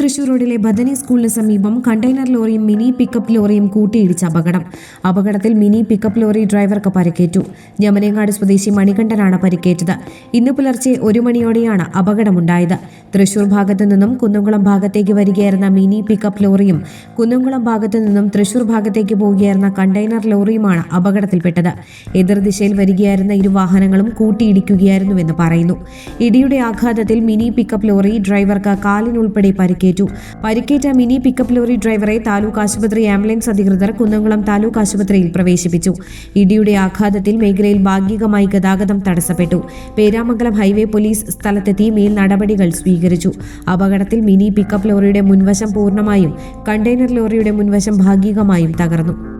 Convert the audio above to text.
തൃശൂർ റോഡിലെ ബദനി സ്കൂളിന് സമീപം കണ്ടെയ്നർ ലോറിയും മിനി പിക്കപ്പ് ലോറിയും കൂട്ടിയിടിച്ച അപകടം. അപകടത്തിൽ മിനി പിക്കപ്പ് ലോറി ഡ്രൈവർക്ക് പരിക്കേറ്റു. ഞമനേങ്ങാട് സ്വദേശി മണികണ്ഠനാണ് പരിക്കേറ്റത്. ഇന്ന് പുലർച്ചെ ഒരു മണിയോടെയാണ് അപകടമുണ്ടായത്. തൃശൂർ ഭാഗത്തു നിന്നും കുന്നംകുളം ഭാഗത്തേക്ക് വരികയായിരുന്ന മിനി പിക്കപ്പ് ലോറിയും കുന്നംകുളം ഭാഗത്തു നിന്നും തൃശൂർ ഭാഗത്തേക്ക് പോവുകയായിരുന്ന കണ്ടെയ്നർ ലോറിയുമാണ് അപകടത്തിൽപ്പെട്ടത്. എതിർദിശയിൽ വരികയായിരുന്ന ഇരു വാഹനങ്ങളും കൂട്ടിയിടിക്കുകയായിരുന്നുവെന്ന് പറയുന്നു. ഇടിയുടെ ആഘാതത്തിൽ മിനി പിക്കപ്പ് ലോറി ഡ്രൈവർക്ക് കാലിനുൾപ്പെടെ പരിക്കേറ്റു. പരിക്കേറ്റ മിനി പിക്കപ്പ് ലോറി ഡ്രൈവറെ താലൂക്ക് ആശുപത്രി ആംബുലൻസ് അധികൃതർ കുന്നംകുളം താലൂക്ക് ആശുപത്രിയിൽ പ്രവേശിപ്പിച്ചു. ഇടിയുടെ ആഘാതത്തിൽ മേഖലയിൽ ഭാഗികമായി ഗതാഗതം തടസ്സപ്പെട്ടു. പേരാമംഗലം ഹൈവേ പോലീസ് സ്ഥലത്തെത്തി മേൽ നടപടികൾ സ്വീകരിച്ചു. അപകടത്തിൽ മിനി പിക്കപ്പ് ലോറിയുടെ മുൻവശം പൂർണമായും കണ്ടെയ്നർ ലോറിയുടെ മുൻവശം ഭാഗികമായും തകർന്നു.